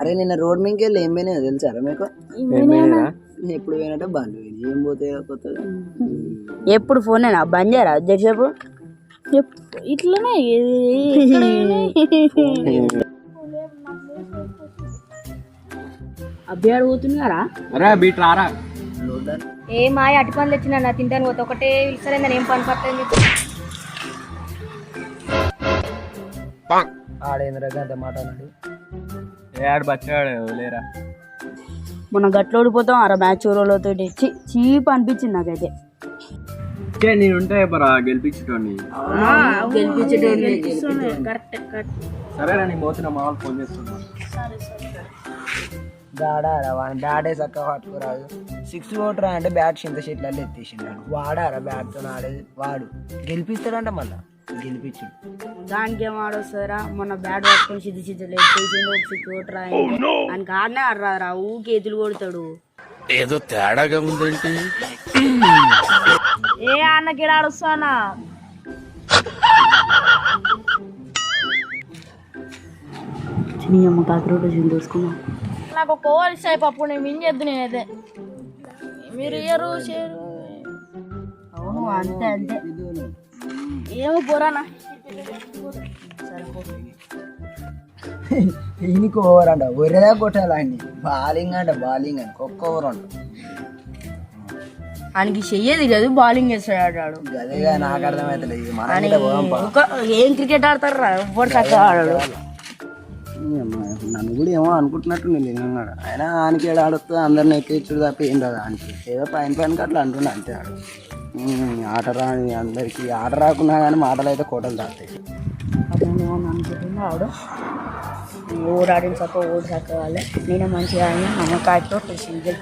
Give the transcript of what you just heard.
అరే నిన్న రోడ్ మీదకి వెళ్ళి ఏం పోయినాయో తెలుసారా మీకు? ఎప్పుడు పోయినట్టే బండ్లు పోయినాయి ఏం పోతే కొత్తగా ఎప్పుడు ఫోనేనా బంద్ చేయరా జరసేపు ఇట్లనే? అభ్యాడు పోతున్నారా? అరే బీట్ రారా ఏ మాయ అటు పనులు వచ్చిన నా తింటాను పోతే ఒకటే పిలిసరే నేను ఏం పని పట్టని ఆడేంద్ర గంట మాట అన్నాడు. ఏ ఆడు బచ్చాడు లేరా? మొన్న గట్ల ఓడిపోతాం అర మ్యాచ్ ఊరోళ్ళతో చీప్ అనిపించింది నాకైతే. నేను ఉంటే పోతున్నా మా వాళ్ళు ఫోన్ చేస్తున్నా ఆడారా వాడిని బ్యాటే చక్కగా పట్టుకురాదు సిక్స్ కొట్టరా అంటే బ్యాట్ చింత షీట్లలో ఎత్తేసిండాడు వాడారా బ్యాట్తో ఆడేది వాడు. గెలిపిస్తాడంట మళ్ళా? గెలిపించుడు. దానికి ఏం ఆడొస్తారా మొన్న బ్యాట్ పట్టుకొని సిద్ధి సిద్ధి ఒక సిక్స్ కొట్టరా అని కాడనే ఆడరా ఊకి ఎదులు కొడతాడు. ఏ అన్న గిడాడుస్తానా నీ అమ్మ కాకి రోడ్డు చూసి దోసుకున్నా నాకు ఒక ఓవర్ ఇస్తే అప్పుడు నేను విన్ చేద్దు నేనైతే. మీరు ఇయ్యరు చేయరు. అవును అంతే అంతే. ఏమో పోరానా ఈయనకి ఓవర్ అంట ఒరేదా కొట్టాలి ఆయన్ని. బాలింగ్ అంట బాలింగ్ అని ఒక్క ఓవర్ అంట. ఆయనకి చెయ్యేది లేదు బౌలింగ్ చేస్తాడు ఆడు అదేగా నాకు అర్థమవుతలేదు ఏం క్రికెట్ ఆడతారా? ఎవ్వరు చక్కగా ఆడాడు నన్ను కూడా ఏమో అనుకుంటున్నట్టు నేను నిజంగా ఆయన ఆయనకి ఏడు ఆడుతూ అందరిని ఎక్కించుడు తప్ప ఏం రాదు. ఆయనకి ఏదో పైన పైన అట్లా అంటుండే అంతే ఆడు. ఆట రాని అందరికి ఆట రాకున్నా కానీ మాటలు అయితే కోటలు తాగుతాయి. అదేమో అనుకుంటున్నా ఆడు? ఊరు ఆడిన చక్క ఓడి చక్క వాళ్ళే. నేను మంచిగా ఆడిన నమ్మకాయతో సింగిల్